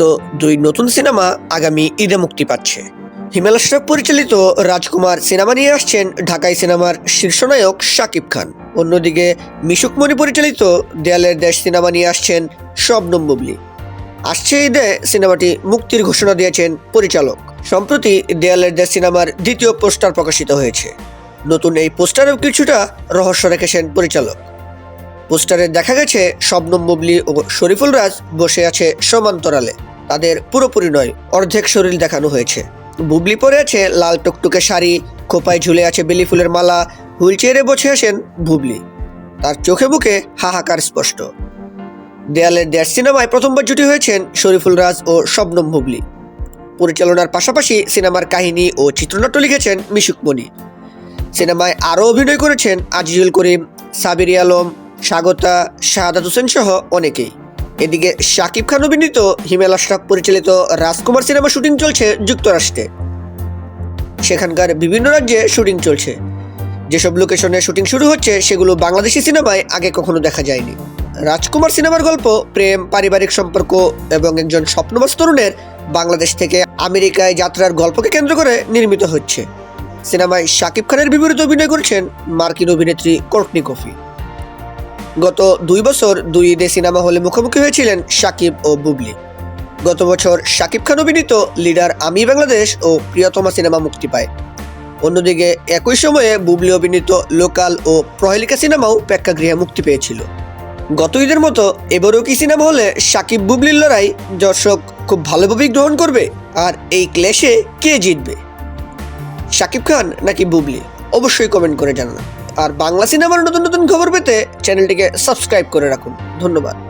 তো দুই নতুন সিনেমা আগামী ঈদে মুক্তি পাচ্ছে। হিমেল আশরাফ পরিচালিত রাজকুমার সিনেমা নিয়ে আসছেন ঢাকাই সিনেমার শীর্ষনায়ক শাকিব খান। অন্যদিকে মিশুক মনি পরিচালিত দেয়ালের দেশ সিনেমা নিয়ে আসছেন শবনম বুবলি। আসছে ঈদে সিনেমাটি মুক্তির ঘোষণা দিয়েছেন পরিচালক। সম্প্রতি দেয়ালের দেশ সিনেমার দ্বিতীয় পোস্টার প্রকাশিত হয়েছে। নতুন এই পোস্টারেও কিছুটা রহস্য রেখেছেন পরিচালক। পোস্টারে দেখা গেছে শবনম বুবলি ও শরীফুল রাজ বসে আছে সমান্তরালে। তাদের পুরোপুরি নয়, অর্ধেক শরীর দেখানো হয়েছে। বুবলি পরে আছে লাল টুকটুকে শাড়ি, খোপায় ঝুলে আছে বেলি ফুলের মালা হুইল চেয়ারে বসে আছেন বুবলি। তার চোখে মুখে হাহাকার স্পষ্ট। দেয়ালের দেড় সিনেমায় প্রথমবার জুটি হয়েছেন শরীফুল রাজ ও শবনম বুবলি। পরিচালনার পাশাপাশি সিনেমার কাহিনী ও চিত্রনাট্য লিখেছেন মিশুক মনি সিনেমায় আরও অভিনয় করেছেন আজিজুল করিম, সাবির আলম, স্বাগতা, শাহাদাত হোসেন সহ অনেকেই। এদিকে শাকিব খান অভিনীত হিমেল আশরাফ পরিচালিত রাজকুমার সিনেমা শুটিং চলছে যুক্তরাষ্ট্রে। সেখানকার বিভিন্ন রাজ্যে শুটিং চলছে। যেসব লোকেশনে শুটিং শুরু হচ্ছে, সেগুলো বাংলাদেশি সিনেমায় আগে কখনো দেখা যায়নি। রাজকুমার সিনেমার গল্প, প্রেম, পারিবারিক সম্পর্ক এবং একজন স্বপ্নবাস তরুণের বাংলাদেশ থেকে আমেরিকায় যাত্রার গল্পকে কেন্দ্র করে নির্মিত হচ্ছে। সিনেমায় শাকিব খানের বিপরীতে অভিনয় করছেন মার্কিন অভিনেত্রী কর্টনি কফি। গত দুই বছর দুই ঈদে সিনেমা হলে মুখোমুখি হয়েছিলেন শাকিব ও বুবলি। গত বছর শাকিব খান অভিনীত লিডার আমি বাংলাদেশ ও প্রিয়তমা সিনেমা মুক্তি পায়। অন্যদিকে একই সময়ে বুবলি অভিনীত লোকাল ও প্রহেলিকা সিনেমাও প্রেক্ষাগৃহে মুক্তি পেয়েছিল। গত ঈদের মতো এবারও কি সিনেমা হলে শাকিব বুবলির লড়াই দর্শক খুব ভালোভাবেই গ্রহণ করবে আর এই ক্লেশে কে জিতবে? শাকিব খান নাকি বুবলি? অবশ্যই কমেন্ট করে জানান। আর বাংলা সিনেমার নতুন নতুন খবর পেতে চ্যানেলটিকে সাবস্ক্রাইব করে রাখুন। ধন্যবাদ।